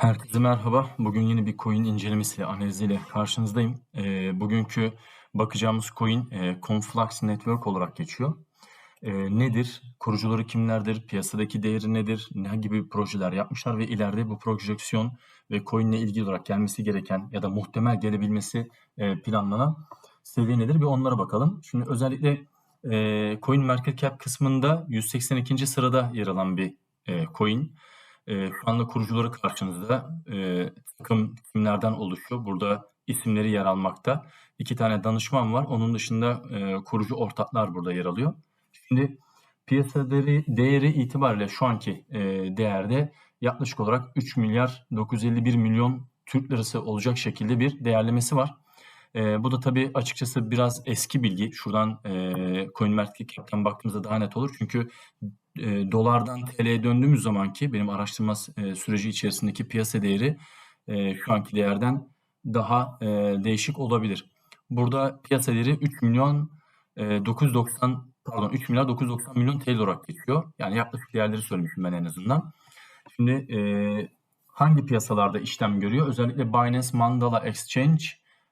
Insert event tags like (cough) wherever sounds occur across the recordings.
Herkese merhaba. Bugün yeni bir coin incelemesiyle, analiziyle karşınızdayım. Eee, bugünkü bakacağımız coin eee, Conflux Network olarak geçiyor. Eee, nedir? Kurucuları kimlerdir? Piyasadaki değeri nedir? Ne gibi projeler yapmışlar ve ileride bu projeksiyon ve coin ilgili olarak gelmesi gereken ya da muhtemel gelebilmesi eee, planlanan seviye nedir? Bir onlara bakalım. Şimdi özellikle eee Coin Market Cap kısmında 182. sırada yer alan bir eee, coin. Eee, şu anda kurucuları karşınızda. Eee, takım kimlerden oluşuyor? Burada isimleri yer almakta. İki tane danışman var. Onun dışında eee, kurucu ortaklar burada yer alıyor. Şimdi piyasa değeri, değeri itibariyle şu anki eee, değerde yaklaşık olarak 3 milyar 951 milyon Türk lirası olacak şekilde bir değerlemesi var. Eee, bu da tabii açıkçası biraz eski bilgi. Şuradan eee CoinMarketCap'ten baktığımızda daha net olur. Çünkü eee, dolardan TL'ye döndüğümüz zamanki benim araştırma eee, süreci içerisindeki piyasa değeri eee, şu anki değerden daha eee, değişik olabilir. Burada piyasa değeri 3 milyon eee, 990 pardon 3 milyar 990 milyon TL olarak geçiyor. Yani yaklaşık değerleri söylemişim ben en azından. Şimdi eee, hangi piyasalarda işlem görüyor? Özellikle Binance Mandala Exchange,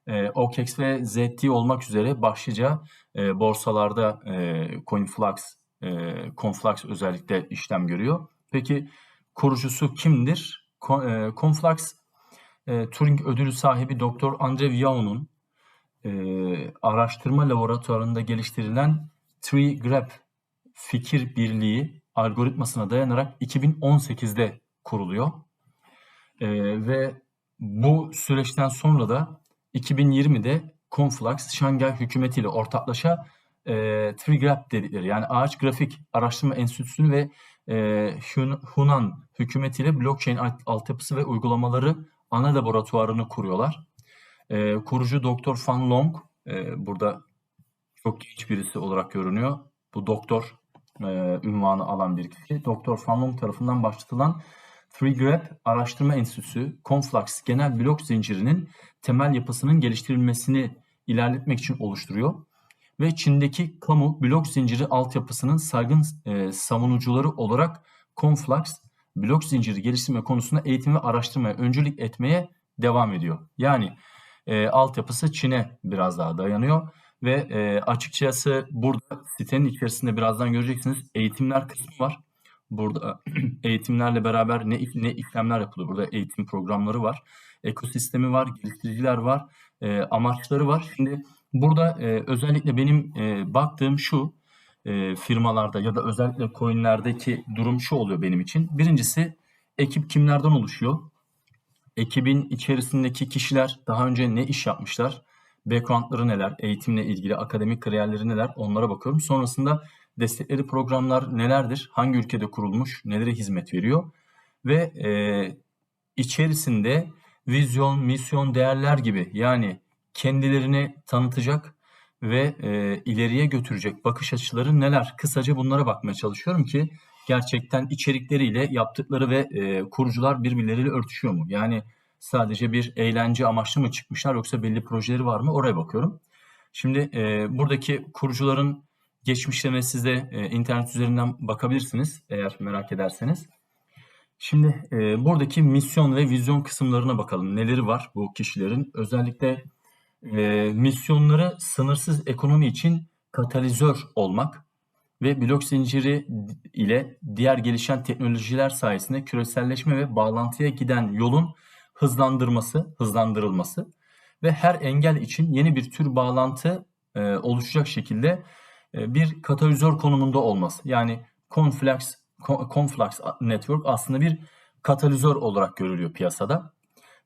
eee, OKEX ve ZT olmak üzere başlıca eee, borsalarda eee CoinFlux, eee, Conflux özellikle işlem görüyor. Peki kurucusu kimdir? Eee, Conflux eee, Turing ödülü sahibi Dr. Andrew Yao'nun eee, araştırma laboratuvarında geliştirilen TreeGraph fikir birliği algoritmasına dayanarak 2018'de kuruluyor. Eee, ve bu süreçten sonra da 2020'de Conflux Şangay hükümetiyle ortaklaşa eee TreeGraph dedikleri yani Ağaç Grafik Araştırma Enstitüsü'nü ve Hun- Hunan hükümetiyle blockchain alt- altyapısı ve uygulamaları ana laboratuvarını kuruyorlar. Eee, kurucu Dr. Fan Long eee, burada çok genç birisi olarak görünüyor. Bu doktor eee, ünvanı alan bir kişi. Dr. Fan Long tarafından başlatılan TreeGraph Araştırma Enstitüsü, Conflux genel blok zincirinin temel yapısının geliştirilmesini ilerletmek için oluşturuyor ve Çin'deki kamu blok zinciri altyapısının saygın e, savunucuları olarak Conflux blok zinciri geliştirme konusunda eğitim ve araştırmaya öncülük etmeye devam ediyor. Yani e, altyapısı Çin'e biraz daha dayanıyor ve e, açıkçası burada sitenin içerisinde birazdan göreceksiniz eğitimler kısmı var. Burada (clears throat) eğitimlerle beraber ne ne işlemler yapılıyor? Burada eğitim programları var, ekosistemi var, geliştiriciler var, e, amaçları var. Şimdi burada e, özellikle benim e, baktığım şu e, firmalarda ya da özellikle coinlerdeki durum şu oluyor benim için. Birincisi ekip kimlerden oluşuyor? Ekibin içerisindeki kişiler daha önce ne iş yapmışlar? Background'ları neler? Eğitimle ilgili akademik kariyerleri neler? Onlara bakıyorum. Sonrasında destekleri programlar nelerdir? Hangi ülkede kurulmuş? Nelere hizmet veriyor? Ve e, içerisinde vizyon, misyon, değerler gibi yani kendilerini tanıtacak ve e, ileriye götürecek bakış açıları neler? Kısaca bunlara bakmaya çalışıyorum ki gerçekten içerikleriyle yaptıkları ve e, kurucular birbirleriyle örtüşüyor mu? Yani sadece bir eğlence amaçlı mı çıkmışlar yoksa belli projeleri var mı? Oraya bakıyorum. Şimdi e, buradaki kurucuların geçmişlerine siz de e, internet üzerinden bakabilirsiniz eğer merak ederseniz. Şimdi e, buradaki misyon ve vizyon kısımlarına bakalım. Neleri var bu kişilerin? Özellikle e, misyonları sınırsız ekonomi için katalizör olmak ve blok zinciri ile diğer gelişen teknolojiler sayesinde küreselleşme ve bağlantıya giden yolun hızlandırması, hızlandırılması ve her engel için yeni bir tür bağlantı e, oluşacak şekilde e, bir katalizör konumunda olması. Yani Conflux, Conflux Network aslında bir katalizör olarak görülüyor piyasada.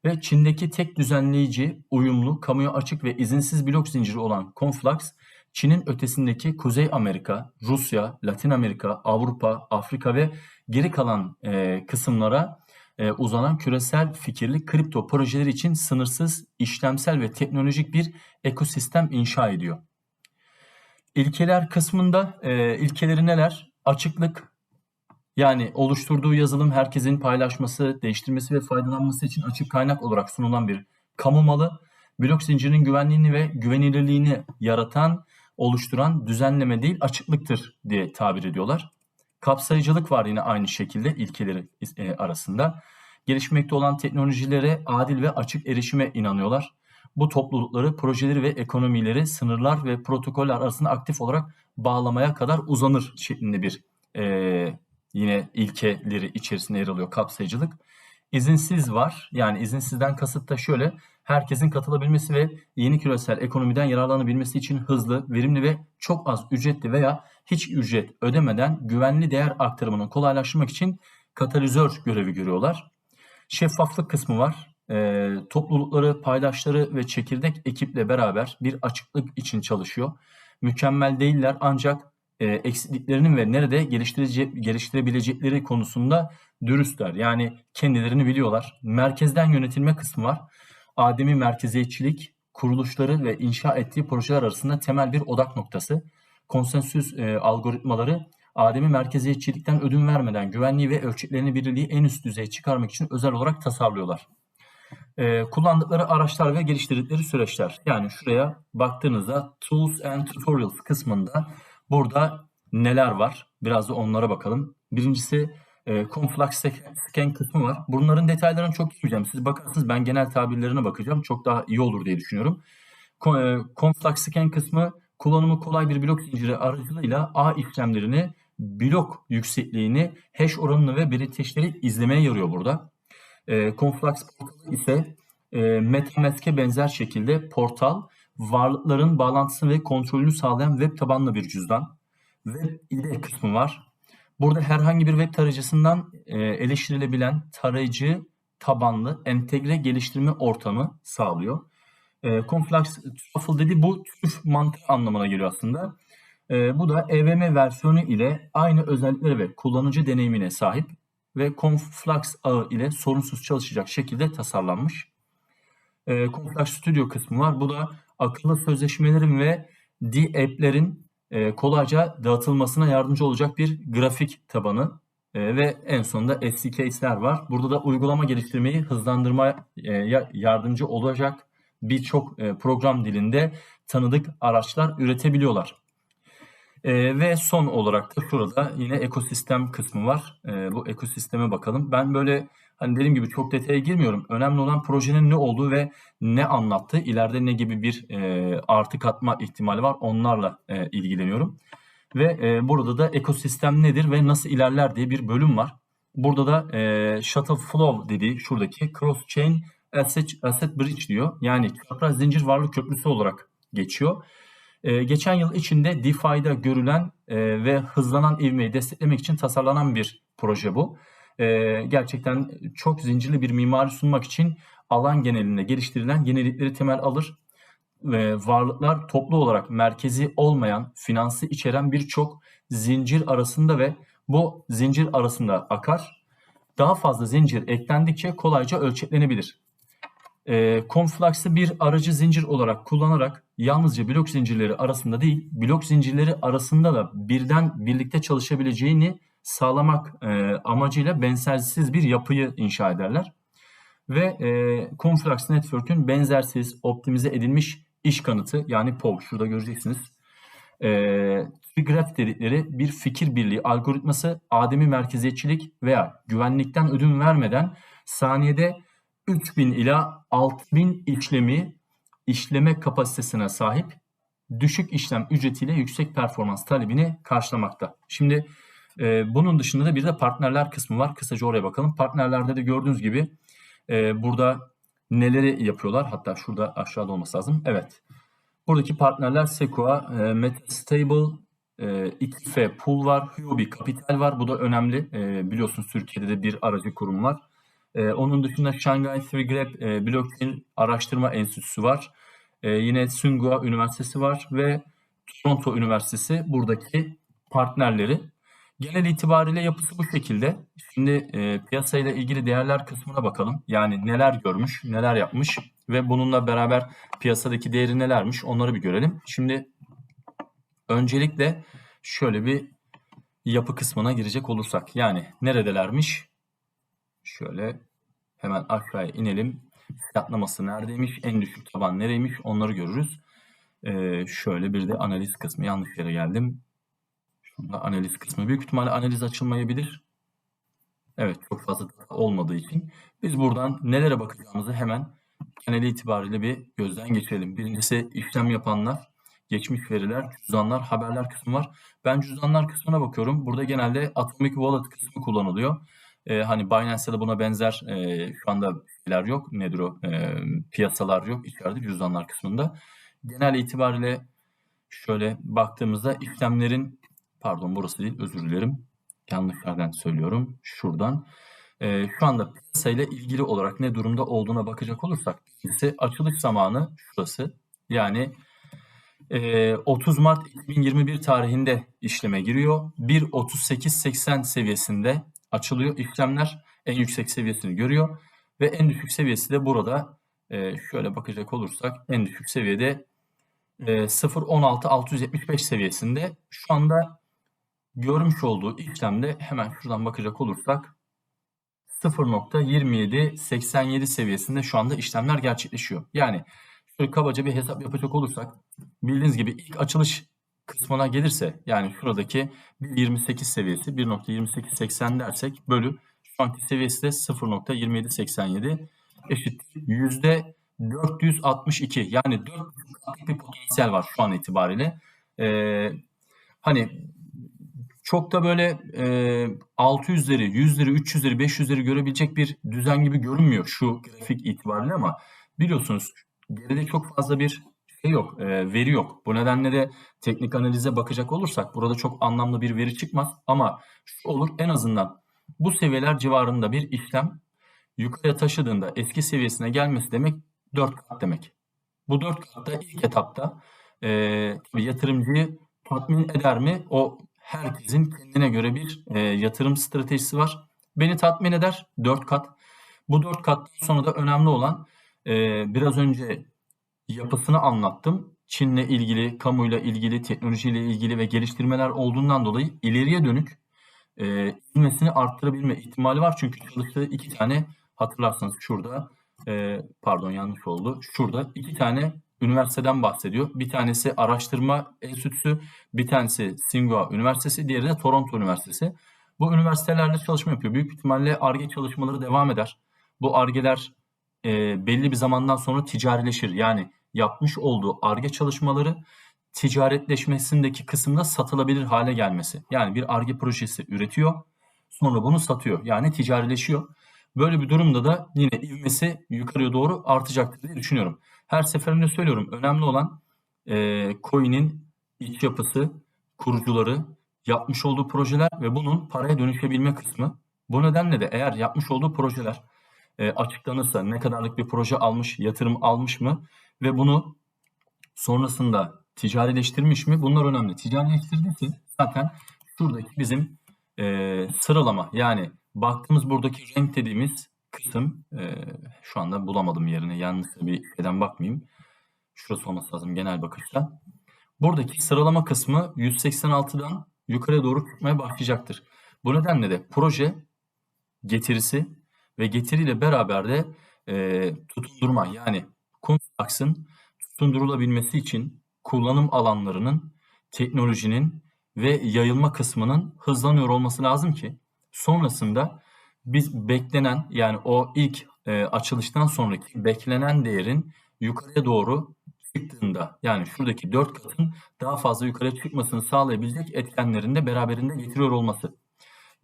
Ve Çin'deki tek düzenleyici, uyumlu, kamuya açık ve izinsiz blok zinciri olan Conflux, Çin'in ötesindeki Kuzey Amerika, Rusya, Latin Amerika, Avrupa, Afrika ve geri kalan e, kısımlara e, uzanan küresel fikirli kripto projeleri için sınırsız, işlemsel ve teknolojik bir ekosistem inşa ediyor. İlkeler kısmında e, ilkeleri neler? Açıklık, yani oluşturduğu yazılım herkesin paylaşması, değiştirmesi ve faydalanması için açık kaynak olarak sunulan bir kamu malı, blok zincirinin güvenliğini ve güvenilirliğini yaratan, oluşturan düzenleme değil açıklıktır diye tabir ediyorlar. Kapsayıcılık var yine aynı şekilde ilkeleri e, arasında. gelişmekte olan teknolojilere adil ve açık erişime inanıyorlar. Bu toplulukları, projeleri ve ekonomileri sınırlar ve protokoller arasında aktif olarak bağlamaya kadar uzanır şeklinde bir e, yine ilkeleri içerisinde yer alıyor kapsayıcılık. İzinsiz var. Yani izinsizden kasıt da şöyle. Herkesin katılabilmesi ve yeni küresel ekonomiden yararlanabilmesi için hızlı, verimli ve çok az ücretli veya hiç ücret ödemeden güvenli değer aktarımını kolaylaştırmak için katalizör görevi görüyorlar. Şeffaflık kısmı var. E, toplulukları, paydaşları ve çekirdek ekiple beraber bir açıklık için çalışıyor. Mükemmel değiller ancak e, eksikliklerinin ve nerede geliştirebilecekleri konusunda dürüstler. Yani kendilerini biliyorlar. Merkezden yönetilme kısmı var. Ademi merkeziyetçilik, kuruluşları ve inşa ettiği projeler arasında temel bir odak noktası. Konsensüs e, algoritmaları ademi merkeziyetçilikten ödün vermeden güvenliği ve ölçeklerini birliği en üst düzeye çıkarmak için özel olarak tasarlıyorlar. E, kullandıkları araçlar ve geliştirdikleri süreçler. Yani şuraya baktığınızda Tools and Tutorials kısmında burada neler var? Biraz da onlara bakalım. Birincisi e, Conflux Scan kısmı var. Bunların detaylarını çok girmeyeceğim. Siz bakarsınız ben genel tabirlerine bakacağım. Çok daha iyi olur diye düşünüyorum. E, Conflux Scan kısmı kullanımı kolay bir blok zinciri aracılığıyla ağ işlemlerini blok yüksekliğini, hash oranını ve belirteçleri izlemeye yarıyor burada. E, Conflux portalı ise e, MetaMask'e benzer şekilde portal, varlıkların bağlantısını ve kontrolünü sağlayan web tabanlı bir cüzdan. Web IDE kısmı var. Burada herhangi bir web tarayıcısından e, eleştirilebilen tarayıcı tabanlı entegre geliştirme ortamı sağlıyor. E, Conflux Truffle dedi bu trüf mantığı anlamına geliyor aslında. E, bu da EVM versiyonu ile aynı özelliklere ve kullanıcı deneyimine sahip ve Conflux ağı ile sorunsuz çalışacak şekilde tasarlanmış. E, Conflux Studio kısmı var. Bu da akıllı sözleşmelerin ve D-app'lerin e, kolayca dağıtılmasına yardımcı olacak bir grafik tabanı e, ve en sonunda SDK'ler var. Burada da uygulama geliştirmeyi hızlandırmaya e, yardımcı olacak birçok e, program dilinde tanıdık araçlar üretebiliyorlar. Ve son olarak da şurada yine ekosistem kısmı var. Bu ekosisteme bakalım. Ben böyle hani dediğim gibi çok detaya girmiyorum. Önemli olan projenin ne olduğu ve ne anlattığı, ileride ne gibi bir e, artı katma ihtimali var onlarla e, ilgileniyorum. Ve e, burada da ekosistem nedir ve nasıl ilerler diye bir bölüm var. Burada da e, Shuttle Flow dediği şuradaki Cross Chain Asset, Asset Bridge diyor. Yani çapraz zincir varlık köprüsü olarak geçiyor. E, geçen yıl içinde DeFi'de görülen e, ve hızlanan ivmeyi desteklemek için tasarlanan bir proje bu. E, gerçekten çok zincirli bir mimari sunmak için alan genelinde geliştirilen yenilikleri temel alır ve varlıklar toplu olarak merkezi olmayan, finansı içeren birçok zincir arasında ve bu zincir arasında akar. Daha fazla zincir eklendikçe kolayca ölçeklenebilir. E, Conflux'ı bir aracı zincir olarak kullanarak yalnızca blok zincirleri arasında değil, blok zincirleri arasında da birden birlikte çalışabileceğini sağlamak e, amacıyla benzersiz bir yapıyı inşa ederler. Ve e, Conflux Network'ün benzersiz, optimize edilmiş iş kanıtı yani POV şurada göreceksiniz. E, Trigraph dedikleri bir fikir birliği algoritması ademi merkeziyetçilik veya güvenlikten ödün vermeden saniyede 3000 ila 6000 işlemi işleme kapasitesine sahip düşük işlem ücretiyle yüksek performans talebini karşılamakta. Şimdi e, bunun dışında da bir de partnerler kısmı var. Kısaca oraya bakalım. Partnerlerde de gördüğünüz gibi e, burada neleri yapıyorlar? Hatta şurada aşağıda olması lazım. Evet. Buradaki partnerler Sequoia, e, Metastable, e, 2F Pool var, Huobi Capital var. Bu da önemli. E, biliyorsunuz Türkiye'de de bir aracı kurum var. E, onun dışında Shanghai 3Grab e, Blockchain Araştırma Enstitüsü var. E, yine Tsinghua Üniversitesi var ve Toronto Üniversitesi buradaki partnerleri. Genel itibariyle yapısı bu şekilde. Şimdi e, piyasayla ilgili değerler kısmına bakalım. Yani neler görmüş, neler yapmış ve bununla beraber piyasadaki değeri nelermiş onları bir görelim. Şimdi öncelikle şöyle bir yapı kısmına girecek olursak. Yani neredelermiş? Şöyle hemen aşağıya inelim. Fiyatlaması neredeymiş? En düşük taban nereymiş? Onları görürüz. Ee, şöyle bir de analiz kısmı. Yanlış yere geldim. Şurada analiz kısmı. Büyük ihtimalle analiz açılmayabilir. Evet çok fazla olmadığı için biz buradan nelere bakacağımızı hemen genel itibariyle bir gözden geçirelim. Birincisi işlem yapanlar, geçmiş veriler, cüzdanlar, haberler kısmı var. Ben cüzdanlar kısmına bakıyorum. Burada genelde Atomic Wallet kısmı kullanılıyor. Ee, hani Binance'de buna benzer e, şu anda şeyler yok. Nedir o? E, piyasalar yok içeride cüzdanlar kısmında. Genel itibariyle şöyle baktığımızda işlemlerin pardon burası değil özür dilerim. Yanlış yerden söylüyorum. Şuradan. E, şu anda piyasayla ilgili olarak ne durumda olduğuna bakacak olursak birincisi açılış zamanı şurası. Yani e, 30 Mart 2021 tarihinde işleme giriyor. 1.38.80 seviyesinde açılıyor işlemler. En yüksek seviyesini görüyor. Ve en düşük seviyesi de burada. E, şöyle bakacak olursak en düşük seviyede e, 0.16.675 seviyesinde. Şu anda görmüş olduğu işlemde hemen şuradan bakacak olursak 0.2787 seviyesinde şu anda işlemler gerçekleşiyor. Yani şöyle kabaca bir hesap yapacak olursak bildiğiniz gibi ilk açılış kısmına gelirse yani şuradaki 1.28 seviyesi 1.2880 dersek bölü şu anki seviyesi de 0.2787 eşittir yüzde 462 yani 4 bir potansiyel var şu an itibariyle. Ee, hani çok da böyle e, 600'leri, 100'leri, 300'leri, 500'leri görebilecek bir düzen gibi görünmüyor şu grafik itibariyle ama biliyorsunuz geride çok fazla bir şey yok, e, veri yok. Bu nedenle de teknik analize bakacak olursak burada çok anlamlı bir veri çıkmaz ama şu olur en azından bu seviyeler civarında bir işlem yukarıya taşıdığında eski seviyesine gelmesi demek 4 kat demek. Bu 4 katta ilk etapta e, yatırımcıyı tatmin eder mi? O herkesin kendine göre bir e, yatırım stratejisi var. Beni tatmin eder 4 kat. Bu 4 kattan sonra da önemli olan e, biraz önce yapısını anlattım. Çin'le ilgili, kamuyla ilgili, teknolojiyle ilgili ve geliştirmeler olduğundan dolayı ileriye dönük e, ivmesini arttırabilme ihtimali var. Çünkü çalıştığı iki tane hatırlarsanız şurada e, pardon yanlış oldu. Şurada iki tane üniversiteden bahsediyor. Bir tanesi araştırma enstitüsü, bir tanesi Tsinghua Üniversitesi, diğeri de Toronto Üniversitesi. Bu üniversitelerle çalışma yapıyor. Büyük ihtimalle ARGE çalışmaları devam eder. Bu ARGE'ler e, belli bir zamandan sonra ticarileşir. Yani yapmış olduğu ARGE çalışmaları ticaretleşmesindeki kısımda satılabilir hale gelmesi. Yani bir ARGE projesi üretiyor, sonra bunu satıyor. Yani ticarileşiyor. Böyle bir durumda da yine ivmesi yukarıya doğru artacaktır diye düşünüyorum. Her seferinde söylüyorum. Önemli olan e, coin'in iç yapısı, kurucuları, yapmış olduğu projeler ve bunun paraya dönüşebilme kısmı. Bu nedenle de eğer yapmış olduğu projeler e, açıklanırsa ne kadarlık bir proje almış, yatırım almış mı ve bunu sonrasında ticarileştirmiş mi? Bunlar önemli. Ticarileştirdiyse zaten şuradaki bizim e, sıralama yani baktığımız buradaki renk dediğimiz kısım e, şu anda bulamadım yerini. Yanlış bir şeyden bakmayayım. Şurası olması lazım genel bakışta. Buradaki sıralama kısmı 186'dan yukarıya doğru çıkmaya başlayacaktır. Bu nedenle de proje getirisi ve getiriyle beraber de e, tutundurma yani Contrax'ın tutundurulabilmesi için kullanım alanlarının, teknolojinin ve yayılma kısmının hızlanıyor olması lazım ki sonrasında biz beklenen yani o ilk e, açılıştan sonraki beklenen değerin yukarıya doğru çıktığında yani şuradaki 4 katın daha fazla yukarıya çıkmasını sağlayabilecek etkenlerin de beraberinde getiriyor olması.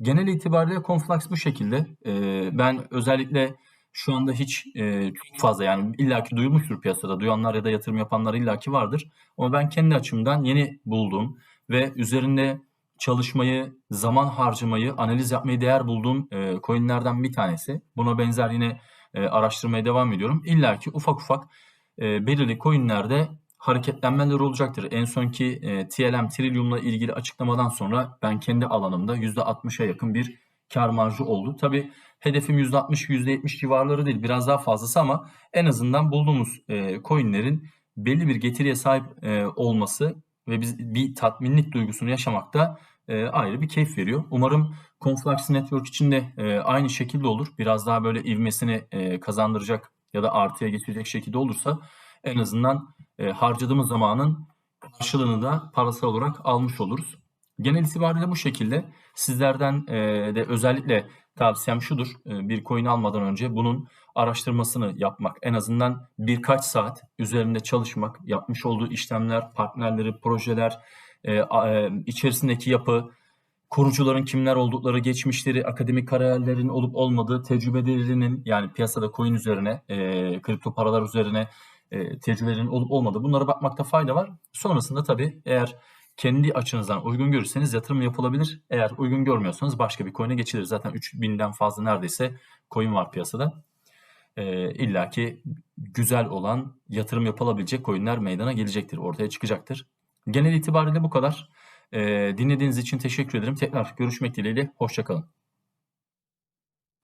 Genel itibariyle Conflux bu şekilde. E, ben özellikle şu anda hiç e, çok fazla yani illaki duyulmuştur piyasada. Duyanlar ya da yatırım yapanlar illaki vardır. Ama ben kendi açımdan yeni bulduğum ve üzerinde çalışmayı, zaman harcamayı, analiz yapmayı değer bulduğum e, coinlerden bir tanesi. Buna benzer yine e, araştırmaya devam ediyorum. İlla ki ufak ufak e, belirli coinlerde hareketlenmeler olacaktır. En sonki e, TLM Trillium'la ilgili açıklamadan sonra ben kendi alanımda %60'a yakın bir kar marjı oldu. Tabi hedefim %60, %70 civarları değil biraz daha fazlası ama en azından bulduğumuz e, coinlerin belli bir getiriye sahip e, olması ve biz bir tatminlik duygusunu yaşamakta e, ayrı bir keyif veriyor. Umarım Conflux Network için de e, aynı şekilde olur. Biraz daha böyle ivmesini e, kazandıracak ya da artıya geçecek şekilde olursa en azından e, harcadığımız zamanın karşılığını da parasal olarak almış oluruz. Genel itibariyle bu şekilde. Sizlerden eee, de özellikle tavsiyem şudur. Eee, bir coin almadan önce bunun araştırmasını yapmak. En azından birkaç saat üzerinde çalışmak, yapmış olduğu işlemler, partnerleri, projeler, a- eee, içerisindeki yapı, kurucuların kimler oldukları, geçmişleri, akademik kariyerlerin olup olmadığı, tecrübelerinin yani piyasada coin üzerine, eee, kripto paralar üzerine tecrübelerinin olup olmadığı bunlara bakmakta fayda var. Sonrasında tabii eğer kendi açınızdan uygun görürseniz yatırım yapılabilir. Eğer uygun görmüyorsanız başka bir coin'e geçilir. Zaten 3000'den fazla neredeyse coin var piyasada. Ee, İlla ki güzel olan yatırım yapılabilecek coin'ler meydana gelecektir, ortaya çıkacaktır. Genel itibariyle bu kadar. Ee, dinlediğiniz için teşekkür ederim. Tekrar görüşmek dileğiyle. Hoşçakalın.